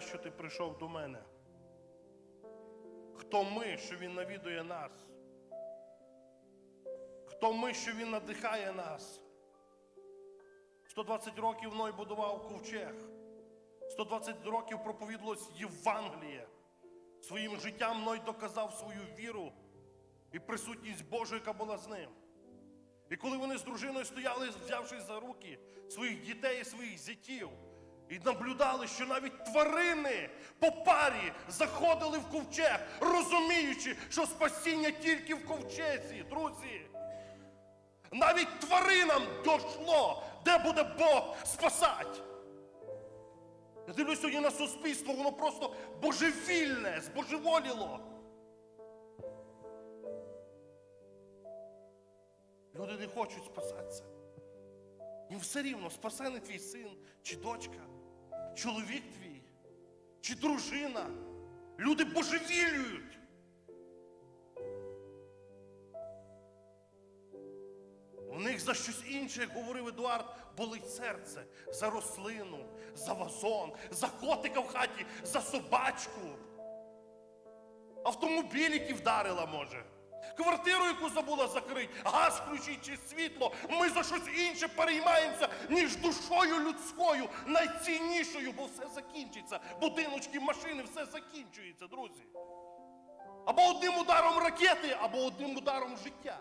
що ти прийшов до мене? Хто ми, що Він навідує нас? Хто ми, що Він надихає нас? 120 років Ной будував ковчег. 120 років проповідалось Євангеліє. Своїм життям Ной доказав свою віру і присутність Божу, яка була з ним. І коли вони з дружиною стояли, взявшись за руки своїх дітей і своїх зятів, і наблюдали, що навіть тварини по парі заходили в ковчег, розуміючи, що спасіння тільки в ковчезі, друзі. Навіть тваринам дошло, де буде Бог спасати. Я дивлюсь сьогодні на суспільство, воно просто божевільне, збожеволіло. Люди не хочуть спасатися. Їм все рівно, спасе не твій син, чи дочка, чоловік твій, чи дружина. Люди божевілюють. У них за щось інше, як говорив Едуард, болить серце за рослину, за вазон, за котика в хаті, за собачку. Автомобіль, який вдарила, може. Квартиру, яку забула закрити, газ включить чи світло. Ми за щось інше переймаємося, ніж душою людською, найціннішою, бо все закінчиться. Будиночки, машини, все закінчується, друзі. Або одним ударом ракети, або одним ударом життя.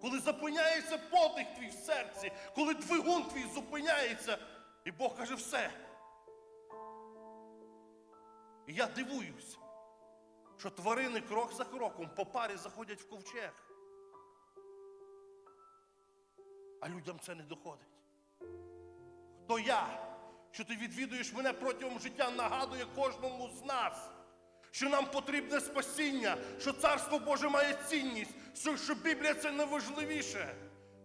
Коли зупиняється подих твій в серці, коли двигун твій зупиняється, і Бог каже все. І я дивуюсь, що тварини крок за кроком по парі заходять в ковчег. А людям це не доходить. Хто я, що ти відвідуєш мене протягом життя, нагадує кожному з нас, що нам потрібне спасіння, що Царство Боже має цінність, що- Біблія це найважливіше.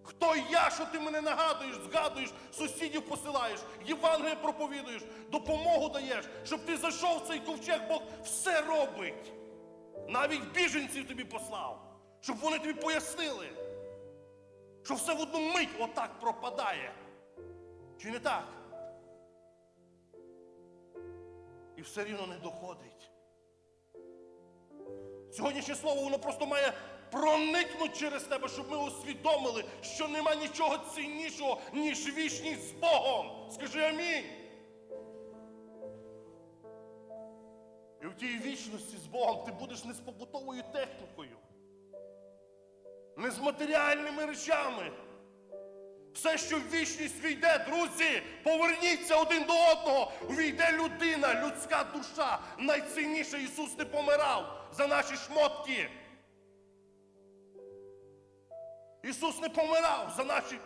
Хто я, що ти мене нагадуєш, згадуєш, сусідів посилаєш, Євангеліє проповідуєш, допомогу даєш, щоб ти зайшов в цей ковчег, Бог все робить. Навіть біженців тобі послав, щоб вони тобі пояснили, що все в одну мить отак пропадає. Чи не так? І все рівно не доходить. Сьогоднішнє слово воно просто має проникнути через тебе, щоб ми усвідомили, що нема нічого ціннішого, ніж вічність з Богом. Скажи амінь. І в тій вічності з Богом ти будеш не з побутовою технікою, не з матеріальними речами. Все, що в вічність війде, друзі, поверніться один до одного. Війде людина, людська душа. Найцінніше Ісус не помирав за наші шмотки. Ісус не помирав за наші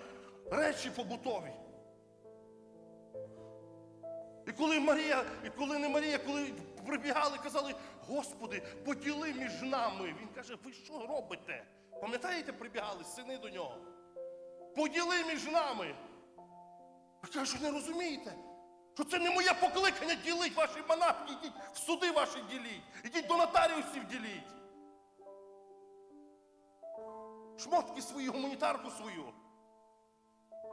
речі побутові. І коли Марія, і коли не Марія, коли прибігали, казали, Господи, поділи між нами. Він каже, ви що робите? Пам'ятаєте, прибігали сини до нього? Поділи між нами. Ви що не розумієте, що це не моє покликання ділить ваші манатки, ідіть в суди ваші діліть, ідіть до нотаріусів діліть. Шмотки свої, гуманітарку свою.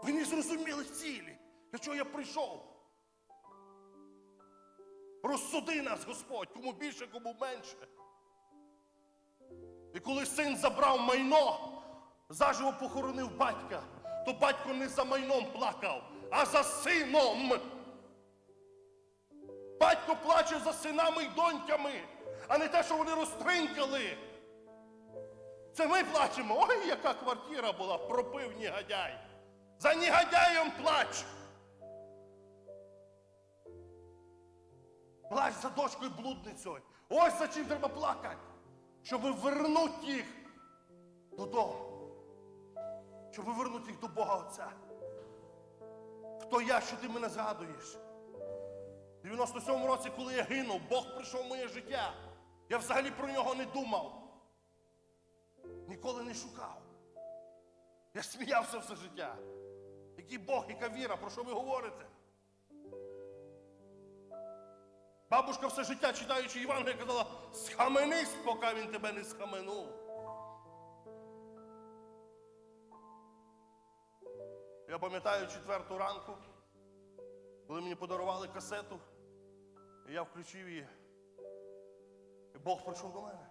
Ви не зрозуміли цілі, для чого я прийшов. Розсуди нас, Господь, кому більше, кому менше. І коли син забрав майно, заживо похоронив батька, то батько не за майном плакав, а за сином. Батько плаче за синами й доньками, а не те, що вони розтринкали. Це ми плачемо. Ой, яка квартира була, пропив негодяй. За негодяєм плач. Плач за дочкою блудницею. Ось за чим треба плакати, щоб вернути їх додому. Щоб вернути їх до Бога Отця. Хто я, що ти мене згадуєш? В 97-му році, коли я гинув, Бог прийшов в моє життя. Я взагалі про нього не думав. Ніколи не шукав. Я сміявся все життя. Який Бог, яка віра, про що ви говорите? Бабушка все життя, читаючи Євангелія, казала, схаменись, поки він тебе не схаменув. Я пам'ятаю четверту ранку, коли мені подарували касету, І я включив її. І Бог прийшов до мене.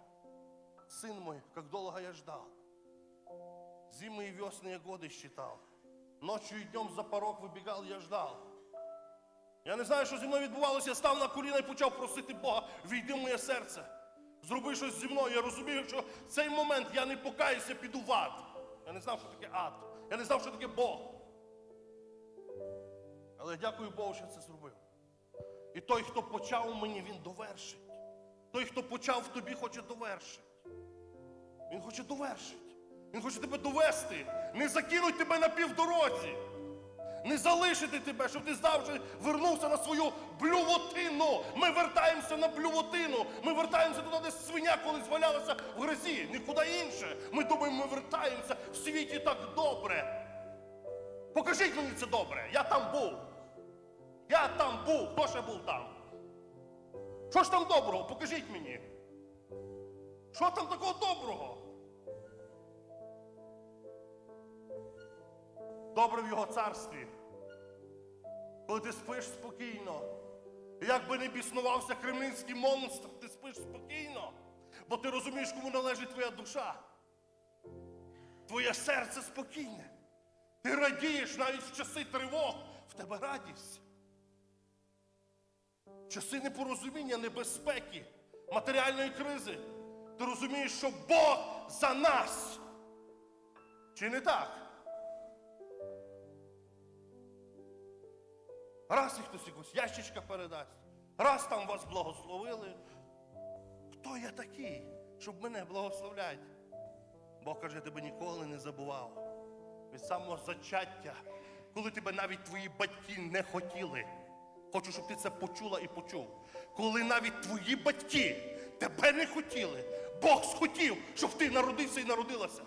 Сын мой, как долго я ждал. Зимы и весные годы считал. Ночью и днем за порог вибігав, я ждав. Я не знаю, що зі мною відбувалося. Я став на коліна і почав просити Бога, війди в моє серце. Зроби щось зі мною. Я розумію, що в цей момент я не покаюся, піду в ад. Я не знав, що таке ад. Я не знав, що таке Бог. Але дякую Богу, що це зробив. І той, хто почав у мені, він довершить. Той, хто почав в тобі, хоче довершити. Він хоче довершити. Він хоче тебе довести. Не закинуть тебе на півдорозі. Не залишити тебе, щоб ти завжди вернувся на свою блювотину. Ми вертаємося на блювотину. Ми вертаємося туди, де свиня колись валялася в грозі. Нікуди інше. Ми думаємо, ми вертаємося в світі так добре. Покажіть мені це добре. Я там був. Я там був. Хто ще був там? Що ж там доброго? Покажіть мені. Що там такого доброго? Добре в його царстві. Коли ти спиш спокійно. Як би не біснувався кремлінський монстр, ти спиш спокійно, бо ти розумієш, кому належить твоя душа. Твоє серце спокійне. Ти радієш навіть в часи тривог, в тебе радість. В часи непорозуміння, небезпеки, матеріальної кризи. Ти розумієш, що Бог за нас. Чи не так? Раз і хтось якусь ящичка передасть, раз там вас благословили. Хто я такий, щоб мене благословляти? Бог каже, я тебе ніколи не забував. Від самого зачаття, коли тебе навіть твої батьки не хотіли. Хочу, щоб ти це почула і почув. Коли навіть твої батьки тебе не хотіли, Бог схотів, щоб ти народився і народилася.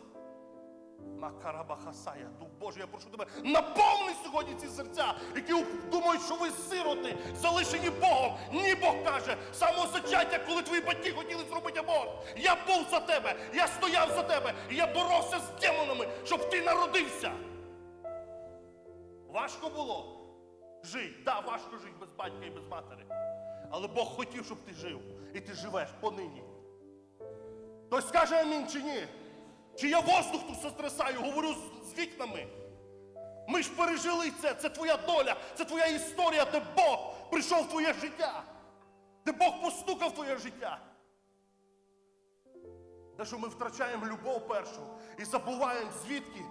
Макарабахасая, Дух Божий, я прошу тебе, наповни сьогодні ці серця, які думають, що ви сироти, залишені Богом. Ні, Бог каже, самого зачаття, коли твої батьки хотіли зробити аборт. Я був за тебе, я стояв за тебе, і я боровся з демонами, щоб ти народився. Важко було жити. Да, важко жити без батька і без матері. Але Бог хотів, щоб ти жив. І ти живеш понині. Хтось скаже амінь чи ні? Чи я воздух тут сотрясаю, говорю з, вікнами. Ми ж пережили це, це твоя доля, це твоя історія, де Бог прийшов в твоє життя, де Бог постукав в твоє життя. Те, що ми втрачаємо любов першу і забуваємо, звідки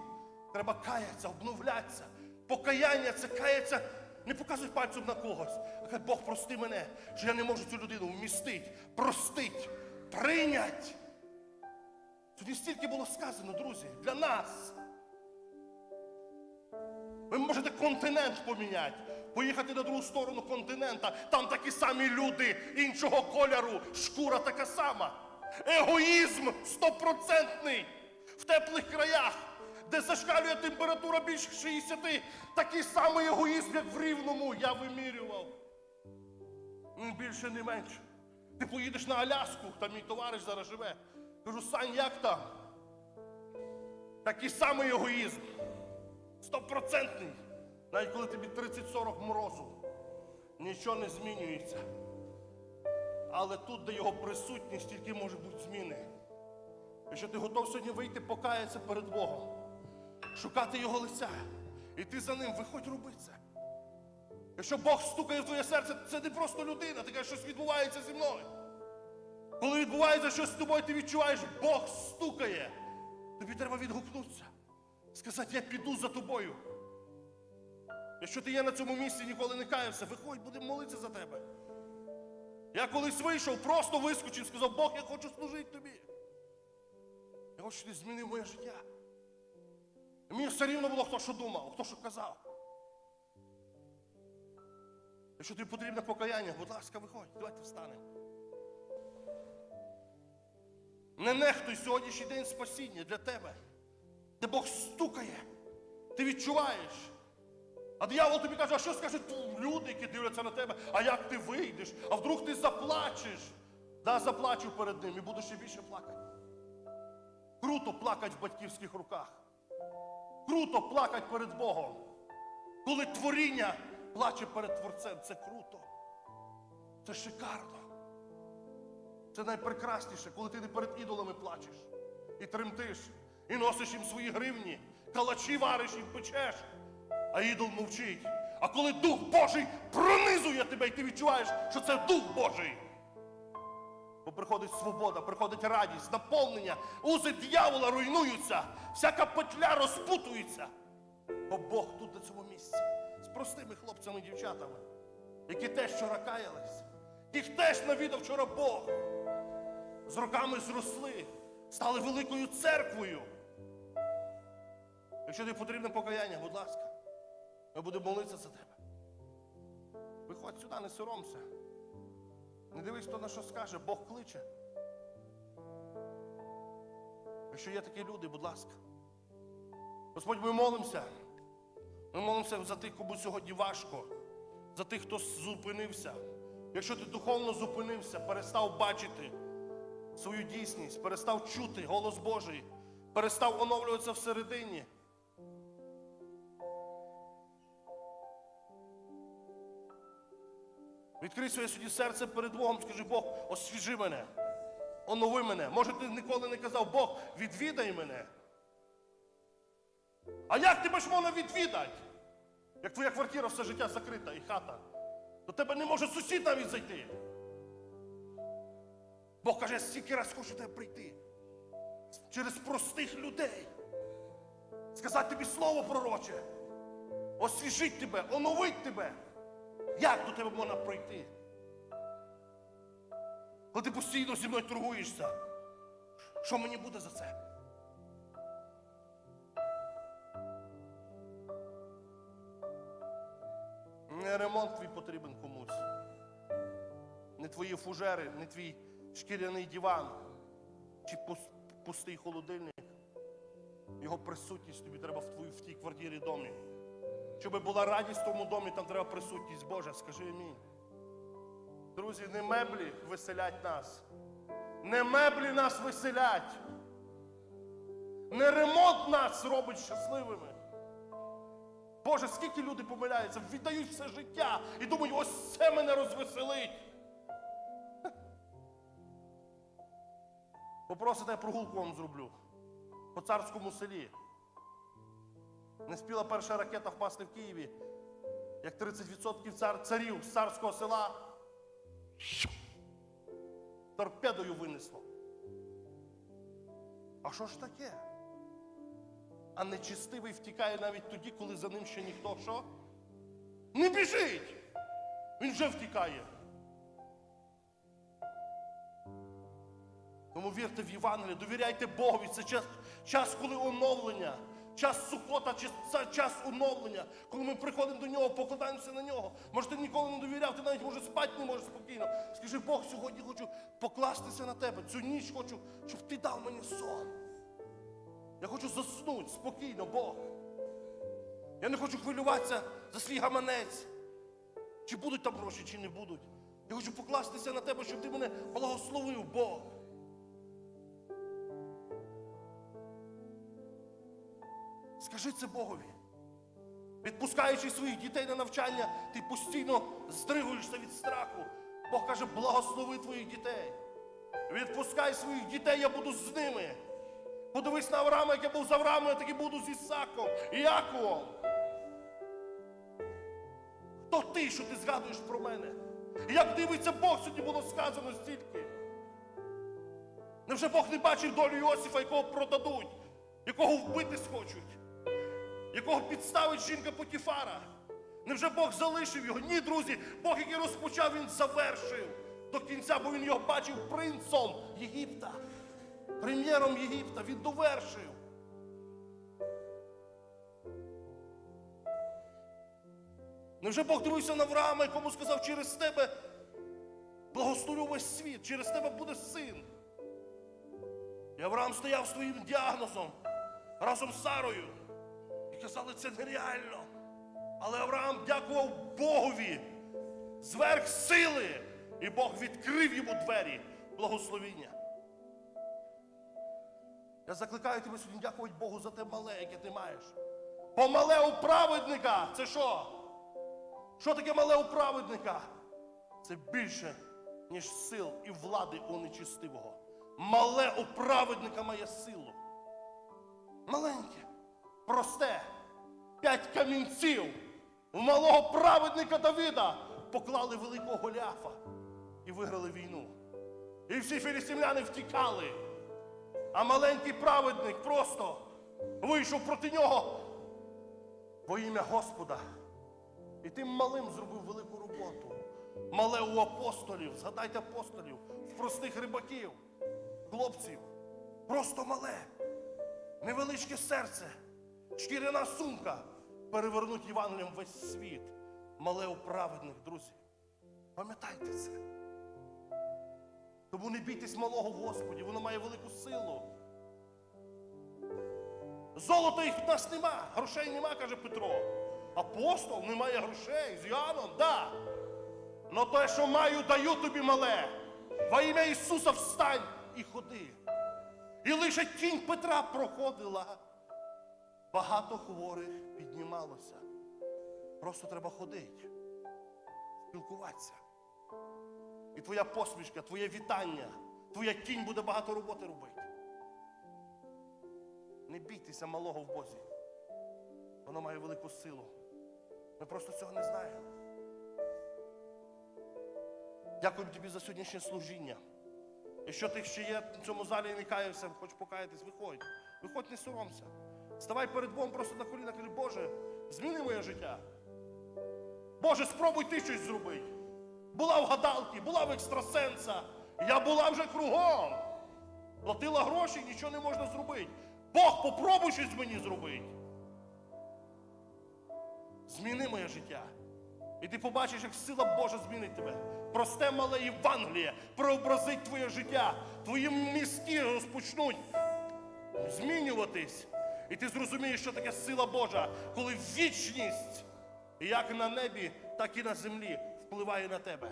треба каятися, обновлятися. Покаяння це каятися, не показуй пальцем на когось. А каже, Бог, прости мене, що я не можу цю людину вмістить, простить, прийнять. Сьогодні стільки було сказано, друзі, для нас. Ви можете континент поміняти, поїхати на другу сторону континента, там такі самі люди іншого кольору, шкура така сама. Егоїзм стопроцентний в теплих краях, де зашкалює температура більше 60, такий самий егоїзм, як в рівному, я вимірював. Більше, не менше. Ти поїдеш на Аляску, там мій товариш зараз живе. Кажу, Сань, як там? Такий самий егоїзм. Стопроцентний. Навіть коли тобі 30-40 морозу, нічого не змінюється. Але тут, де його присутність, тільки може бути зміни. Якщо ти готов сьогодні вийти, покаятися перед Богом, шукати Його лиця, іти за ним, виходь роби це. Якщо Бог стукає в твоє серце, це не просто людина, таке щось відбувається зі мною. Коли відбувається щось з тобою, ти відчуваєш, Бог стукає. Тобі треба відгукнутися. Сказати, я піду за тобою. Якщо ти є на цьому місці ніколи не каявся, виходь, будемо молитися за тебе. Я колись вийшов, просто вискочив, сказав, Бог, я хочу служити тобі. Я хочу, щоб ти змінив моє життя. І мені все рівно було, хто що думав, хто що казав. Якщо тобі потрібне покаяння, будь ласка, виходь, давайте встанемо. Не нехтуй сьогоднішній день спасіння для тебе, де Бог стукає, ти відчуваєш. А диявол тобі каже, а що скажуть люди, які дивляться на тебе, а як ти вийдеш, а вдруг ти заплачеш. Да, заплачу перед ним і буду ще більше плакати. Круто плакати в батьківських руках. Круто плакати перед Богом. Коли творіння плаче перед Творцем, це круто. Це шикарно. Це найпрекрасніше, коли ти не перед ідолами плачеш і тремтиш, і носиш їм свої гривні, калачі вариш і печеш, а ідол мовчить. А коли Дух Божий пронизує тебе, і ти відчуваєш, що це Дух Божий. Бо приходить свобода, приходить радість, наповнення, узи дьявола руйнуються, всяка петля розпутується. Бо Бог тут на цьому місці з простими хлопцями і дівчатами, які теж вчора каялись, їх теж навідав вчора Бог. З роками зросли, стали великою церквою. Якщо тобі потрібне покаяння, будь ласка, ми будемо молитися за тебе. Виходь сюди, не соромся. Не дивись, хто на що скаже, Бог кличе. Якщо є такі люди, будь ласка. Господь, ми молимося. Ми молимося за тих, кому сьогодні важко, за тих, хто зупинився. Якщо ти духовно зупинився, перестав бачити свою дійсність, перестав чути голос Божий, перестав оновлюватися всередині. Відкрий своє сьогодні серце перед Богом, скажи, Бог, освіжи мене, онови мене. Може, ти ніколи не казав, Бог, відвідай мене. А як тебе ж можна відвідати? Як твоя квартира все життя закрита і хата. До тебе не може сусід навіть зайти. Бог каже, я стільки раз хочу тебе прийти. Через простих людей. Сказати тобі слово пророче. Освіжить тебе, оновить тебе. Як до тебе можна пройти? Коли ти постійно зі мною торгуєшся, що мені буде за це? Не ремонт твій потрібен комусь. Не твої фужери, не твій шкіряний диван чи пустий холодильник. Його присутність тобі треба в, твої, в тій квартирі домі. Щоб була радість в тому домі, там треба присутність Божа. Скажи амінь. Друзі, не меблі веселять нас. Не меблі нас веселять. Не ремонт нас робить щасливими. Боже, скільки люди помиляються, віддають все життя і думають, ось це мене розвеселить. Попросите, прогулку вам зроблю по царському селі. Не спіла перша ракета впасти в Києві, як 30% цар, царів з царського села торпедою винесло. А що ж таке? А нечистивий втікає навіть тоді, коли за ним ще ніхто що? Не біжить! Він вже втікає. Тому вірте в Євангеліє, довіряйте Богові. Це час, час коли оновлення, час сухота, час оновлення, коли ми приходимо до нього, покладаємося на нього. Може, ти ніколи не довіряв, ти навіть може спати не можеш спокійно. Скажи, Бог, сьогодні хочу покластися на тебе. Цю ніч хочу, щоб ти дав мені сон. Я хочу заснути спокійно, Бог. Я не хочу хвилюватися за свій гаманець. Чи будуть там гроші, чи не будуть. Я хочу покластися на тебе, щоб ти мене благословив, Бог. Скажи це Богові. Відпускаючи своїх дітей на навчання, ти постійно здригуєшся від страху. Бог каже, благослови твоїх дітей. Відпускай своїх дітей, я буду з ними. Подивись на Авраама, як я був з Авраамом, я таки буду з Ісаком і Яковом. Хто ти, що ти згадуєш про мене? Як дивиться Бог, сьогодні було сказано стільки. Невже Бог не бачив долю Іосифа, якого продадуть, якого вбити схочуть, якого підставить жінка Потіфара? Невже Бог залишив його? Ні, друзі, Бог, який розпочав, він завершив до кінця, бо він його бачив принцом Єгипта, прем'єром Єгипта, він довершив. Невже Бог дивився на Авраама, якому сказав, через тебе благословлю весь світ, через тебе буде син. І Авраам стояв своїм діагнозом разом з Сарою. Казали, це нереально. Але Авраам дякував Богові зверх сили. І Бог відкрив йому двері благословіння. Я закликаю тебе сьогодні дякувати Богу за те мале, яке ти маєш. Бо мале у праведника це що? Що таке мале у праведника? це більше, ніж сил і влади у нечистивого. Мале у праведника має силу. Маленьке, просте, п'ять камінців у малого праведника Давида поклали великого Голіафа і виграли війну. І всі філістимляни втікали. А маленький праведник просто вийшов проти нього во ім'я Господа. І тим малим зробив велику роботу. Мале у апостолів, згадайте апостолів, в простих рибаків, хлопців. Просто мале, невеличке серце, шкіряна сумка перевернуть Євангелієм весь світ. Мале у праведних, друзі. Пам'ятайте це. Тому не бійтесь малого Господі, воно має велику силу. Золота їх в нас нема, грошей нема, каже Петро. Апостол немає грошей з Іоанном, да. Но те, що маю, даю тобі мале. Во ім'я Ісуса встань і ходи. І лише тінь Петра проходила. Багато хворих піднімалося. Просто треба ходити, спілкуватися. І твоя посмішка, твоє вітання, твоя тінь буде багато роботи робити. Не бійтеся малого в Бозі. Воно має велику силу. Ми просто цього не знаємо. Дякуємо тобі за сьогоднішнє служіння. Якщо ти ще є в цьому залі і не каявся, хоч покаятись, виходь. Виходь, не соромся. Ставай перед Богом просто на коліна, кажи, Боже, зміни моє життя. Боже, спробуй ти щось зробити. Була в гадалки, була в екстрасенса. Я була вже кругом. Платила гроші, нічого не можна зробити. Бог, попробуй щось мені зробити. Зміни моє життя. І ти побачиш, як сила Божа змінить тебе. Просте мале Євангеліє преобразить твоє життя. Твої мізки розпочнуть змінюватись. І ти зрозумієш, що таке сила Божа, коли вічність, як на небі, так і на землі, впливає на тебе.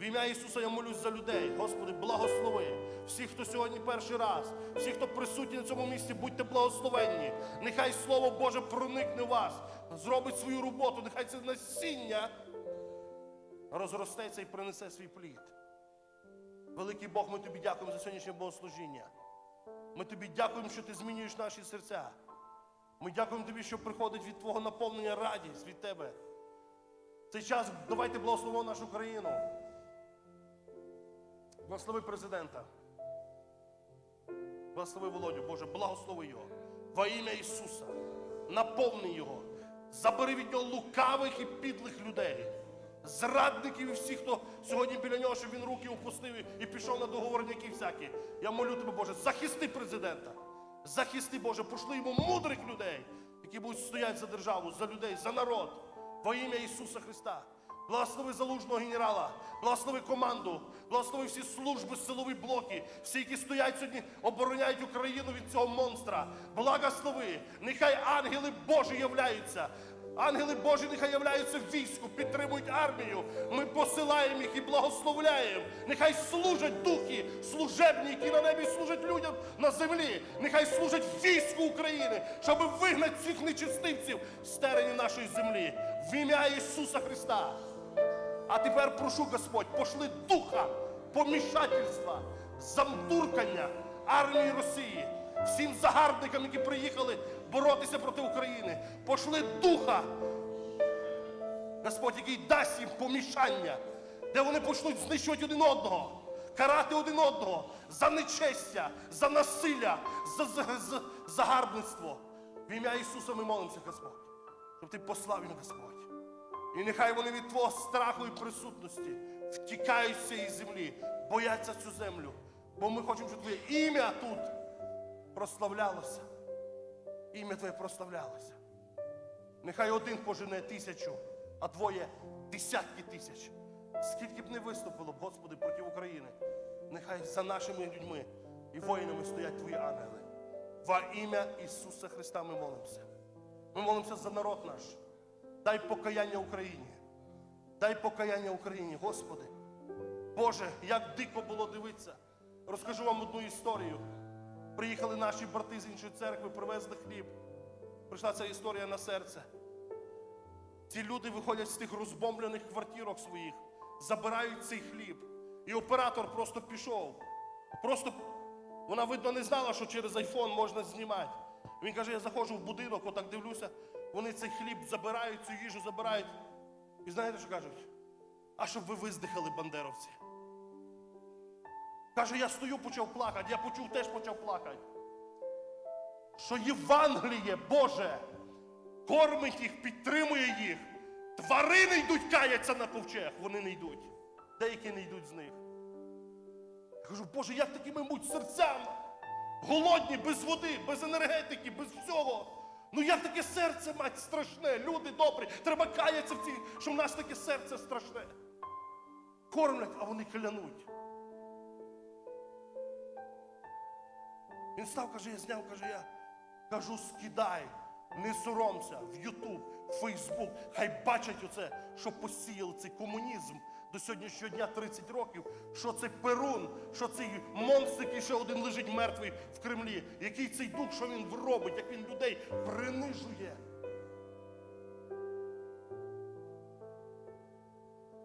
В ім'я Ісуса я молюсь за людей. Господи, благослови. Всі, хто сьогодні перший раз, всі, хто присутні на цьому місці, будьте благословенні. Нехай Слово Боже проникне в вас, зробить свою роботу, нехай це насіння розростеться і принесе свій плід. Великий Бог, ми тобі дякуємо за сьогоднішнє богослужіння. Ми тобі дякуємо, що ти змінюєш наші серця. Ми дякуємо тобі, що приходить від Твого наповнення радість від тебе. Цей час давайте благословимо нашу країну. Благослови президента. Благослови Володю, Боже, благослови його. Во ім'я Ісуса. Наповни його. Забери від нього лукавих і підлих людей. Зрадників і всіх, хто сьогодні біля нього, щоб він руки опустив і пішов на договорняки всякі. Я молю тебе, Боже, захисти президента. Захисти, Боже, пошли йому мудрих людей, які будуть стояти за державу, за людей, за народ. Во ім'я Ісуса Христа. Благослови залужного генерала, благослови команду, благослови всі служби, силові блоки, всі, які стоять сьогодні, обороняють Україну від цього монстра. Благослови, нехай ангели Божі являються. Ангели Божі нехай являються в війську, підтримують армію. Ми посилаємо їх і благословляємо. Нехай служать духи служебні, які на небі служать людям на землі. Нехай служать війську України, щоб вигнати цих нечистивців з терені нашої землі. В ім'я Ісуса Христа. А тепер прошу, Господь, пошли духа помішательства, замтуркання армії Росії, всім загарбникам, які приїхали боротися проти України. Пошли духа, Господь, який дасть їм помішання, де вони почнуть знищувати один одного, карати один одного за нечестя, за насилля, за, за, за загарбництво. В ім'я Ісуса ми молимося, Господь, щоб ти послав їм, Господь. І нехай вони від Твого страху і присутності втікають з цієї землі, бояться цю землю. Бо ми хочемо, щоб Твоє ім'я тут прославлялося. Ім'я Твоє прославлялося. Нехай один пожене тисячу, а двоє десятки тисяч. Скільки б не виступило Господи, проти України, нехай за нашими людьми і воїнами стоять Твої ангели. Во ім'я Ісуса Христа ми молимося. Ми молимося за народ наш. Дай покаяння Україні. Дай покаяння Україні, Господи. Боже, як дико було дивитися. Розкажу вам одну історію. Приїхали наші брати з іншої церкви, привезли хліб. Прийшла ця історія на серце. Ці люди виходять з тих розбомблених квартирок своїх, забирають цей хліб. І оператор просто пішов. Просто вона, видно, не знала, що через айфон можна знімати. Він каже: я заходжу в будинок, отак дивлюся, вони цей хліб забирають, цю їжу забирають. І знаєте, що кажуть? А щоб ви виздихали, бандеровці. Каже, я стою, почав плакати, я почув, теж почав плакати. Що Євангеліє Боже кормить їх, підтримує їх. Тварини йдуть каяться на ковчег, вони не йдуть. Деякі не йдуть з них. Я кажу, Боже, як такими муть серцями? Голодні, без води, без енергетики, без всього. Ну як таке серце мать страшне? Люди добрі, треба каятися в цій, що в нас таке серце страшне. Кормлять, а вони клянуть. Він став, каже, я зняв, каже, я кажу, скидай, не соромся в Ютуб, в Фейсбук. Хай бачать оце, що посіяли цей комунізм до сьогоднішнього дня 30 років, що це Перун, що цей монстр, який ще один лежить мертвий в Кремлі, який цей дух, що він робить, як він людей принижує.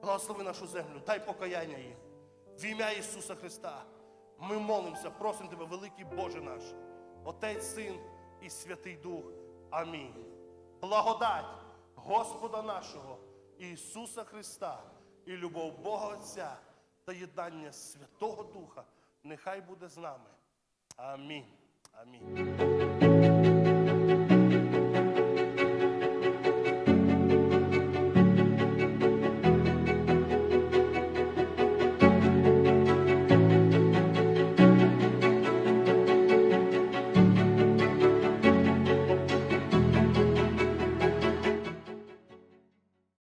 Благослови нашу землю, дай покаяння їм. В ім'я Ісуса Христа. Ми молимося, просимо Тебе, великий Боже наш, Отець, Син і Святий Дух. Амінь. Благодать Господа нашого Ісуса Христа і любов Бога Отця та єднання Святого Духа нехай буде з нами. Амінь. Амінь.